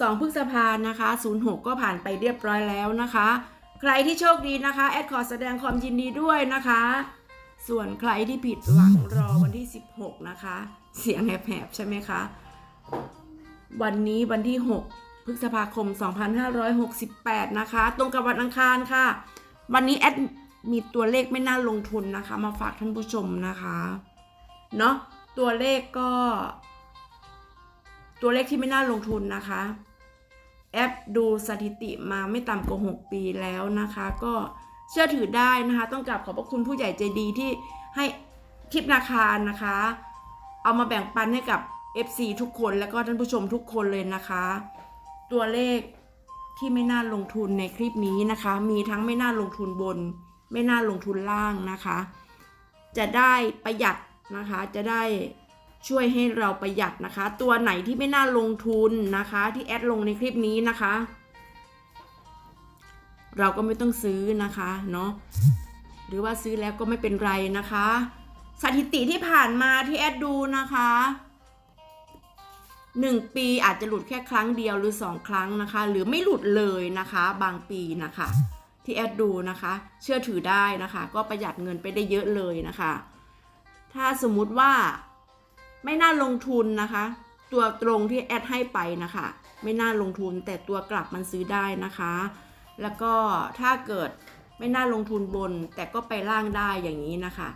2 พฤษภานะคะ 06 ก็ผ่านไปเรียบร้อยแล้วนะคะ ใครที่โชคดีนะคะ แอดขอแสดงความยินดีด้วยนะคะ ส่วนใครที่ผิดหวังรอวันที่ 16 นะคะ เสียงแหบๆใช่ไหมคะ วันนี้วันที่ 6 พฤษภาคม 2568 นะคะ ตรงกับวันอังคารค่ะ วันนี้แอดมีตัวเลขไม่น่าลงทุนนะคะ มาฝากท่านผู้ชมนะคะ เนาะตัวเลขก็ ตัวเลขที่ไม่น่าลงทุนนะคะ แอปดูสถิติมาไม่ต่ำกว่า 6 ปีแล้วนะคะ ก็เชื่อถือได้นะคะ ต้องกราบขอบพระคุณผู้ใหญ่ใจดีที่ให้ทิปนาคารนะคะ เอามาแบ่งปันให้กับ FC ทุกคนแล้วก็ท่านผู้ชมทุกคนเลยนะคะ ตัวเลขที่ไม่น่าลงทุนในคลิปนี้นะคะ มีทั้งไม่น่าลงทุนบน ไม่น่าลงทุนล่างนะคะ จะได้ประหยัดนะคะจะได้ ช่วยให้เราประหยัดนะคะ ตัวไหนที่ไม่น่าลงทุนนะคะ ที่แอดลงในคลิปนี้นะคะ เราก็ไม่ต้องซื้อนะคะเนาะหรือว่าซื้อแล้วก็ไม่เป็นไรนะคะ สถิติที่ผ่านมาที่แอดดูนะคะหนึ่งปีอาจจะหลุดแค่ครั้งเดียวหรือสองครั้งนะคะ หรือไม่หลุดเลยนะคะ บางปีนะคะ ที่แอดดูนะคะ เชื่อถือได้นะคะ ก็ประหยัดเงินไปได้เยอะเลยนะคะ ถ้าสมมุติว่า ไม่น่าลงทุนนะคะ ตัวตรงที่แอดให้ไปนะคะ ไม่น่าลงทุนแต่ตัวกลับมันซื้อได้นะคะ แล้วก็ถ้าเกิดไม่น่าลงทุนบน แต่ก็ไปล่างได้อย่างนี้นะคะ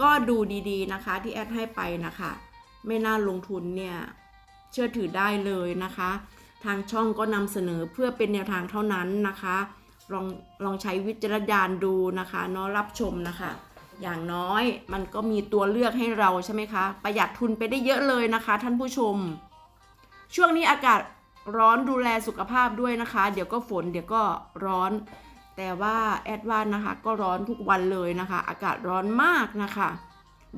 ก็ดูดีๆนะคะที่แอดให้ไปนะคะ ไม่น่าลงทุนเนี่ยเชื่อถือได้เลยนะคะ ทางช่องก็นำเสนอเพื่อเป็นแนวทางเท่านั้นนะคะลองลองใช้วิจารณญาณดูนะคะเนาะรับชมนะคะ อย่างน้อยมันก็มีตัวเลือกให้เราใช่ไหมคะ ประหยัดทุนไปได้เยอะเลยนะคะ ท่านผู้ชม ช่วงนี้อากาศร้อนดูแลสุขภาพด้วยนะคะ เดี๋ยวก็ฝนเดี๋ยวก็ร้อน แต่ว่าแอดวานนะคะก็ร้อนทุกวันเลยนะคะ อากาศร้อนมากนะคะ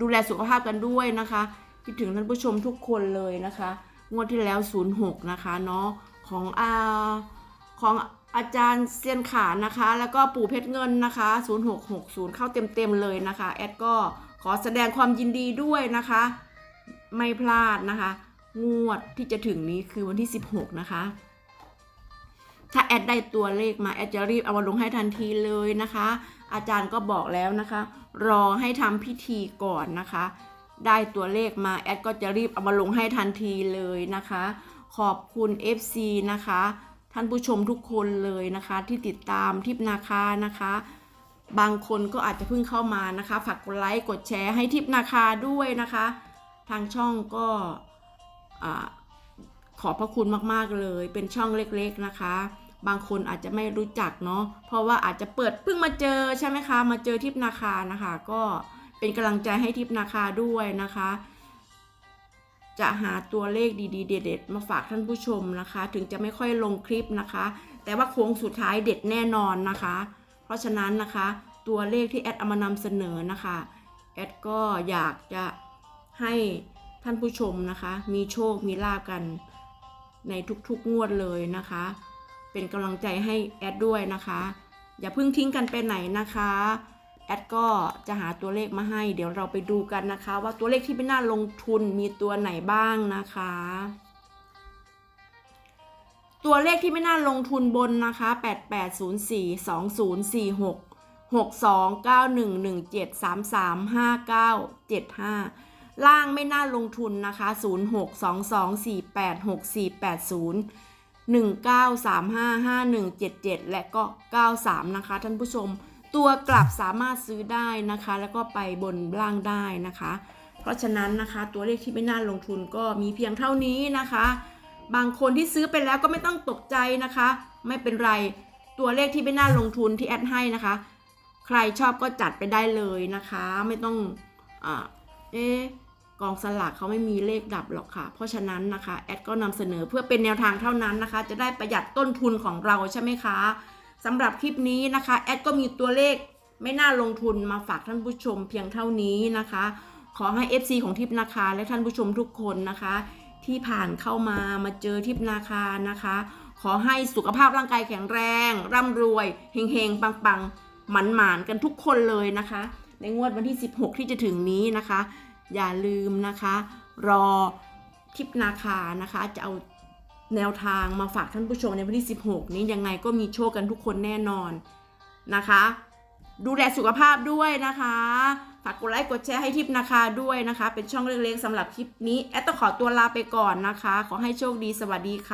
ดูแลสุขภาพกันด้วยนะคะคิดถึงท่านผู้ชมทุกคนเลยนะคะ งวดที่แล้ว 06 นะคะเนาะของอาของ อาจารย์เซียนขานะคะ แล้วก็ปู่เพชรเงินนะคะ 0660 เข้าเต็มๆเลยนะคะ แอดก็ขอแสดงความยินดีด้วยนะคะ ไม่พลาดนะคะ งวดที่จะถึงนี้คือวันที่ 16 นะคะ ถ้าแอดได้ตัวเลขมา แอดจะรีบเอามาลงให้ทันทีเลยนะคะ อาจารย์ก็บอกแล้วนะคะ รอให้ทำพิธีก่อนนะคะ ได้ตัวเลขมา แอดก็จะรีบเอามาลงให้ทันทีเลยนะคะ ขอบคุณ FC นะคะ ท่านผู้ชมทุกคนเลยนะคะ ที่ติดตามทิปนาคานะคะ บางคนก็อาจจะเพิ่งเข้ามานะคะฝากกดไลค์กดแชร์ให้ทิปนาคาด้วยนะคะ ทางช่องก็ขอบพระคุณมากๆเลย เป็นช่องเล็กๆนะคะ บางคนอาจจะไม่รู้จักเนาะเพราะว่าอาจจะเปิดเพิ่งมาเจอใช่ไหมคะ มาเจอทิปนาคานะคะ ก็เป็นกำลังใจให้ทิปนาคาด้วยนะคะ จะหาตัวเลขดีๆ เด็ดๆมาฝากท่านผู้ชมนะคะ ถึงจะไม่ค่อยลงคลิปนะคะ แต่ว่าโค้งสุดท้ายเด็ดแน่นอนนะคะ เพราะฉะนั้นนะคะ ตัวเลขที่แอดเอามานำเสนอนะคะแอดก็อยากจะให้ท่านผู้ชมนะคะ มีโชคมีลาบกันในทุกๆงวดเลยนะคะ เป็นกำลังใจให้แอดด้วยนะคะ อย่าเพิ่งทิ้งกันไปไหนนะคะ แอดก็จะหาตัวเลขมาให้ เดี๋ยวเราไปดูกันนะคะ ว่าตัวเลขที่ไม่น่าลงทุนมีตัวไหนบ้างนะคะ ตัวเลขที่ไม่น่าลงทุนบนนะคะ 8804 2046 629117 335975 ล่างไม่น่าลงทุนนะคะ 0622486480 19355177 และก็ 93 นะคะท่านผู้ชม ตัวกลับสามารถซื้อได้นะคะ แล้วก็ไปบนล่างได้นะคะ เพราะฉะนั้นนะคะ ตัวเลขที่ไม่น่าลงทุนก็มีเพียงเท่านี้นะคะ บางคนที่ซื้อไปแล้วก็ไม่ต้องตกใจนะคะ ไม่เป็นไรตัวเลขที่ไม่น่าลงทุนที่แอดให้นะคะ ใครชอบก็จัดไปได้เลยนะคะ ไม่ต้องอเอ๊กองสลากเขาไม่มีเลขดับหรอกค่ะ เพราะฉะนั้นนะคะแอดก็นำเสนอเพื่อเป็นแนวทางเท่านั้นนะคะ จะได้ประหยัดต้นทุนของเราใช่ไหมคะ สำหรับคลิปนี้นะคะแอดก็มีตัวเลขไม่น่าลงทุนมาฝากท่านผู้ชมเพียงเท่านี้นะคะ ขอให้ FC ของทิพนาคาและท่านผู้ชมทุกคนนะคะ ที่ผ่านเข้ามามาเจอทิพนาคานะคะ ขอให้สุขภาพร่างกายแข็งแรง ร่ำรวยเฮงๆปังๆหมันหมานๆกันทุกคนเลยนะคะ ในงวดวันที่ 16 ที่จะถึงนี้นะคะ อย่าลืมนะคะ รอทิพนาคานะคะจะเอา แนวทางมาฝากท่านผู้ชมในวันที่ 16 นี้ยังไงก็มีโชคกันทุกคนแน่นอนนะคะ ดูแลสุขภาพด้วยนะคะ ฝากกดไลค์กดแชร์ให้ทิปนะคะด้วยนะคะ เป็นช่องเล็กๆสำหรับคลิปนี้ แอดต้องขอตัวลาไปก่อนนะคะ ขอให้โชคดีสวัสดีค่ะ